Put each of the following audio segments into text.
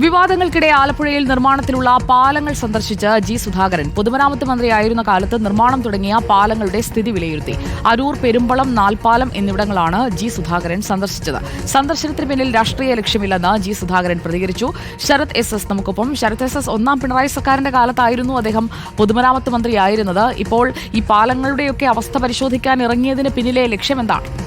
വിവാദങ്ങൾക്കിടെ ആലപ്പുഴയിൽ നിർമ്മാണത്തിലുള്ള പാലങ്ങൾ സന്ദർശിച്ച ജി സുധാകരൻ. പൊതുമരാമത്ത് മന്ത്രിയായിരുന്ന കാലത്ത് നിർമ്മാണം തുടങ്ങിയ പാലങ്ങളുടെ സ്ഥിതി വിലയിരുത്തി. അരൂർ പെരുമ്പളം നാൽപ്പാലം എന്നിവിടങ്ങളാണ് ജി സുധാകരൻ സന്ദർശിച്ചത്. സന്ദർശനത്തിന് പിന്നിൽ രാഷ്ട്രീയ ലക്ഷ്യമില്ലെന്ന് ജി സുധാകരൻ പ്രതികരിച്ചു. ശരത് എസ് എസ് നമുക്കൊപ്പം. ശരത് എസ് എസ് ഒന്നാം പിണറായി സർക്കാരിന്റെ കാലത്തായിരുന്നു അദ്ദേഹം പൊതുമരാമത്ത് മന്ത്രിയായിരുന്നത്. ഇപ്പോൾ ഈ പാലങ്ങളുടെയൊക്കെ അവസ്ഥ പരിശോധിക്കാൻ ഇറങ്ങിയതിന് പിന്നിലെ ലക്ഷ്യമെന്താണ്?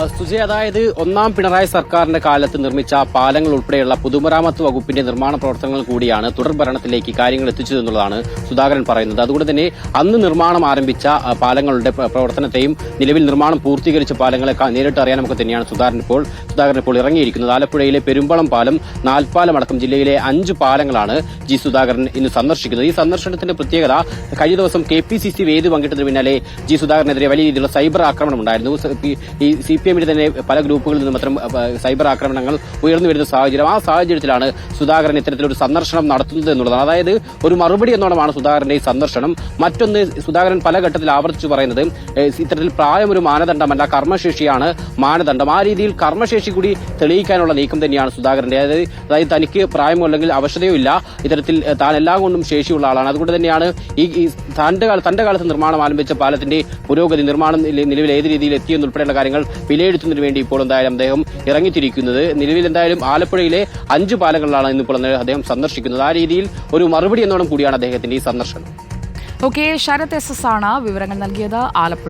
ആ, സുജയ് അതായത് ഒന്നാം പിണറായി സർക്കാരിന്റെ കാലത്ത് നിർമ്മിച്ച പാലങ്ങൾ ഉൾപ്പെടെയുള്ള പൊതുമരാമത്ത് വകുപ്പിന്റെ നിർമ്മാണ പ്രവർത്തനങ്ങൾ കൂടിയാണ് തുടർ ഭരണത്തിലേക്ക് കാര്യങ്ങൾ എത്തിച്ചതെന്നുള്ളതാണ് സുധാകരൻ പറയുന്നത്. അതുകൊണ്ട് തന്നെ അന്ന് നിർമ്മാണം ആരംഭിച്ച പാലങ്ങളുടെ പ്രവർത്തനത്തെയും നിലവിൽ നിർമ്മാണം പൂർത്തീകരിച്ച പാലങ്ങളെ നേരിട്ട് നേരിട്ട് അറിയാനൊക്കെ തന്നെയാണ് സുധാകരൻ ഇപ്പോൾ സുധാകരൻ ഇപ്പോൾ ഇറങ്ങിയിരിക്കുന്നത്. ആലപ്പുഴയിലെ പെരുമ്പളം പാലം നാൽപ്പാലം അടക്കം ജില്ലയിലെ അഞ്ച് പാലങ്ങളാണ് ജി സുധാകരൻ ഇന്ന് സന്ദർശിക്കുന്നത്. ഈ സന്ദർശനത്തിന്റെ പ്രത്യേകത കഴിഞ്ഞ ദിവസം കെ പി സി സി വേദി പങ്കിട്ടതിന് പിന്നാലെ ജി സുധാകരനെതിരെ വലിയ രീതിയിലുള്ള സൈബർ ആക്രമണം ഉണ്ടായിരുന്നു. സി പി- ഈ സി തന്നെ പല ഗ്രൂപ്പുകളിൽ നിന്നും അത്തരം സൈബർ ആക്രമണങ്ങൾ ഉയർന്നു വരുന്ന സാഹചര്യം. ആ സാഹചര്യത്തിലാണ് സുധാകരൻ ഇത്തരത്തിലൊരു സന്ദർശനം നടത്തുന്നത് എന്നുള്ളതാണ് അതായത് ഒരു മറുപടി എന്നോണമാണ് സുധാകരന്റെ ഈ സന്ദർശനം. മറ്റൊന്ന് സുധാകരൻ പല ഘട്ടത്തിൽ ആവർത്തിച്ചു പറയുന്നത് ഇത്തരത്തിൽ പ്രായം ഒരു മാനദണ്ഡമല്ല കർമ്മശേഷിയാണ് മാനദണ്ഡം. ആ രീതിയിൽ കർമ്മശേഷി കൂടി തെളിയിക്കാനുള്ള നീക്കം തന്നെയാണ് സുധാകരന്റെ അതായത് അതായത് തനിക്ക് പ്രായമോ അല്ലെങ്കിൽ അവശതയോ ഇല്ല. ഇത്തരത്തിൽ താൻ എല്ലാം കൊണ്ടും ശേഷിയുള്ള ആളാണ്. അതുകൊണ്ട് തന്നെയാണ് ഈ തന്റെ തന്റെ കാലത്ത് നിർമ്മാണം ആരംഭിച്ച പാലത്തിന്റെ പുരോഗതി നിർമ്മാണം നില- നിലവിൽ ഏത് രീതിയിൽ എത്തിയെന്നുൾപ്പെടെയുള്ള കാര്യങ്ങൾ വിലയിരുത്തുന്നതിന് വേണ്ടി ഇപ്പോൾ എന്തായാലും അദ്ദേഹം ഇറങ്ങിത്തിരിക്കുന്നത്. നിലവിൽ എന്തായാലും ആലപ്പുഴയിലെ അഞ്ച് പാലങ്ങളിലാണ് ഇന്നിപ്പോൾ അദ്ദേഹം സന്ദർശിക്കുന്നത്. ആ രീതിയിൽ ഒരു മറുപടി എന്നോണം കൂടിയാണ് അദ്ദേഹത്തിന്റെ ഈ സന്ദർശനം. ഓക്കെ ശരത് എസ് എസ് ആണ് വിവരങ്ങൾ നൽകിയത്. ആലപ്പുഴ